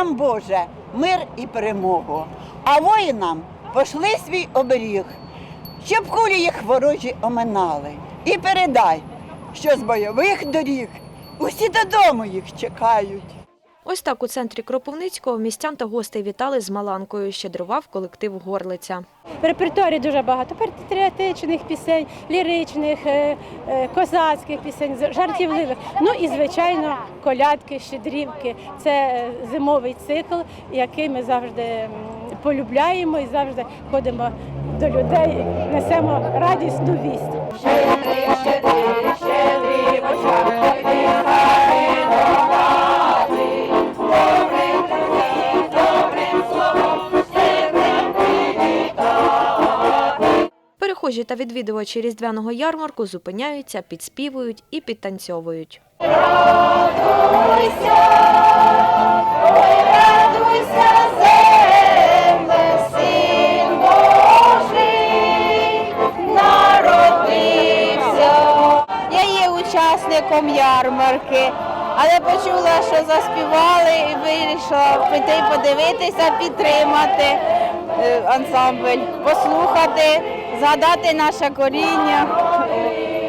нам, Боже, мир і перемогу, а воїнам пошли свій оберіг, щоб кулі їх ворожі оминали. І передай, що з бойових доріг усі додому їх чекають. Ось так у центрі Кропивницького містян та гостей вітали з Маланкою, щедрував колектив Горлиця. В репертуарі дуже багато патріотичних пісень, ліричних, е, е, козацьких пісень, жартівливих. Ну і звичайно, колядки, щедрівки. Це е, зимовий цикл, який ми завжди полюбляємо і завжди ходимо до людей, несемо радісну вість. Перехожі та відвідувачі різдвяного ярмарку зупиняються, підспівують і підтанцьовують. Я є учасником ярмарки, але почула, що заспівали і вирішила піти подивитися, підтримати е, ансамбль, послухати, згадати наше коріння.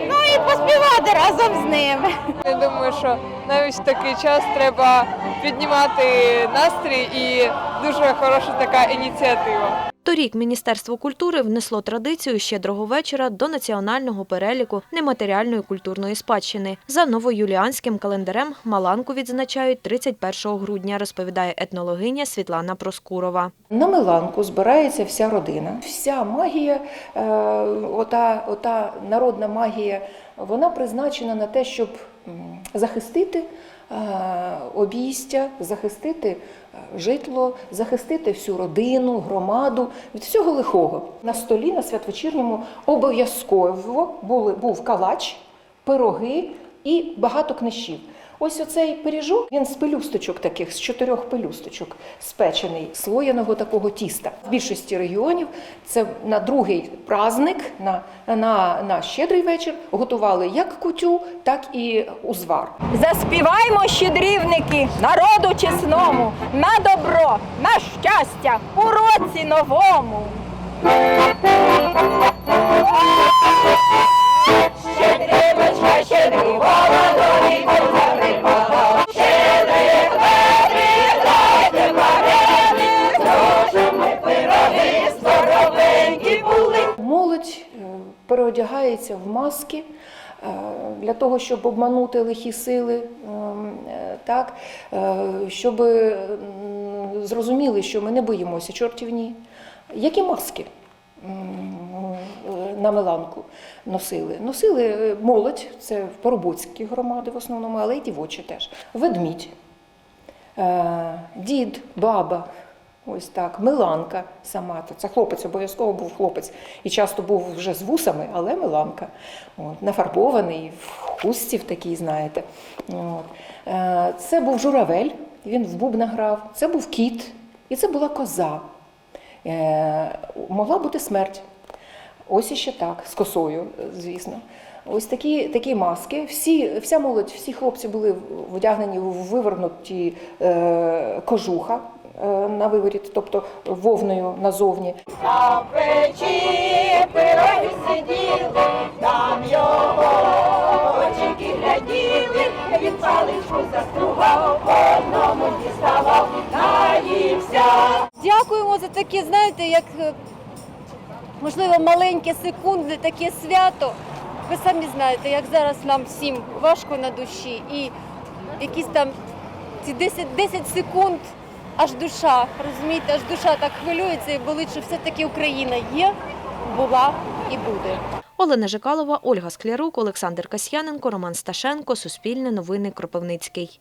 Ну і поспівати разом з ними. Я думаю, що навіть в такий час треба піднімати настрій і дуже хороша така ініціатива. Торік Міністерство культури внесло традицію щедрого вечора до національного переліку нематеріальної культурної спадщини. За новоюліанським календарем Маланку відзначають 31 грудня, розповідає етнологиня Світлана Проскурова. На Миланку збирається вся родина. Вся магія, е, ота, ота народна магія, вона призначена на те, щоб захистити обійстя, захистити е, житло, захистити всю родину, громаду від всього лихого. На столі на святвечірньому обов'язково були, був калач, пироги і багато книжів. Ось оцей пиріжок, він з пелюсточок таких, з чотирьох пелюсточок, спечений, слоєного такого тіста. В більшості регіонів це на другий праздник, на, на, на щедрий вечір готували як кутю, так і узвар. Заспіваймо, щедрівники, народу чесному, на добро, на щастя, у році новому. Переодягається в маски е, для того, щоб обманути лихі сили, ем, е, так, е, щоб зрозуміли, що ми не боїмося чортів ні. Які маски? На Миланку носили. Носили молодь, це в поробоцькі громади в основному, але й дівочі теж. Ведмідь, дід, баба, ось так, Миланка сама. Це хлопець, обов'язково був хлопець. І часто був вже з вусами, але Миланка. От, нафарбований, в хустці в такій, знаєте. От. Е, Це був журавель, він в бубна грав, це був кіт, і це була коза. Е, Могла бути смерть. Ось іще так, з косою, звісно. Ось такі, такі маски. Всі, вся молодь, всі хлопці були вдягнені в вивернуті е, кожуха на виворіт, тобто вовною назовні. На печі пироги сиділи, там його очики гляділи, він паличку застругав, одному діставав, наївся. Дякуємо за таке, знаєте, як е, можливо маленьке секундне таке свято. Ви самі знаєте, як зараз нам всім важко на душі, і якісь там ці 10, 10 секунд аж душа, розумієте, аж душа так хвилюється і болить, що все-таки Україна є, була і буде. Олена Жикалова, Ольга Склярук, Олександр Касьяненко, Роман Сташенко, Суспільне новини Кропивницький.